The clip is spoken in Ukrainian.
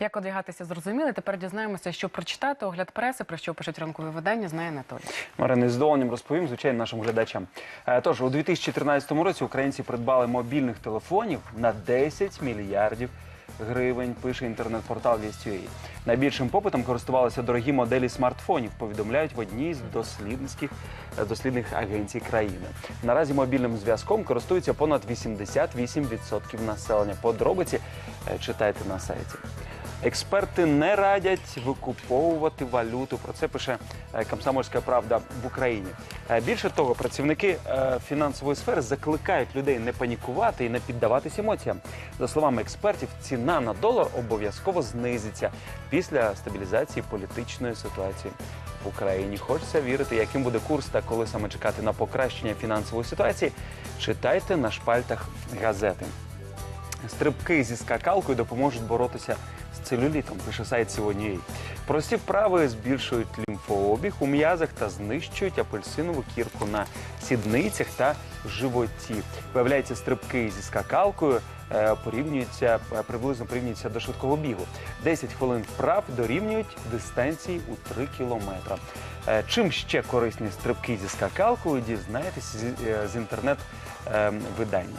Як одягатися зрозуміли, тепер дізнаємося, що прочитати огляд преси, про що пишуть ранкові видання, знає Анатолій. Марина, з задоволенням розповім, звичайно, нашим глядачам. Е, Тож, у 2013 році українці придбали мобільних телефонів на 10 мільярдів гривень, пише інтернет-портал Вість.ua. Найбільшим попитом користувалися дорогі моделі смартфонів, повідомляють в одній з дослідницьких е, дослідних агенцій країни. Наразі мобільним зв'язком користується понад 88% населення. Подробиці е, читайте на сайті. Експерти не радять викуповувати валюту. Про це пише е, Комсомольська правда в Україні. Е, Більше того, працівники е, фінансової сфери закликають людей не панікувати і не піддаватись емоціям. За словами експертів, ціна на долар обов'язково знизиться після стабілізації політичної ситуації в Україні. Хочеться вірити, яким буде курс та коли саме чекати на покращення фінансової ситуації. Читайте на шпальтах газети. Стрибки зі скакалкою допоможуть боротися з целюлітом, пише сайт сьогодні. Прості вправи збільшують лімфообіг у м'язах та знищують апельсинову кірку на сідницях та животі. Виявляється, стрибки зі скакалкою е, порівнюються е, приблизно порівнюються до швидкого бігу. 10 хвилин вправ дорівнюють дистанції у 3 кілометра. Е, Чим ще корисні стрибки зі скакалкою, дізнаєтесь з інтернет-видання.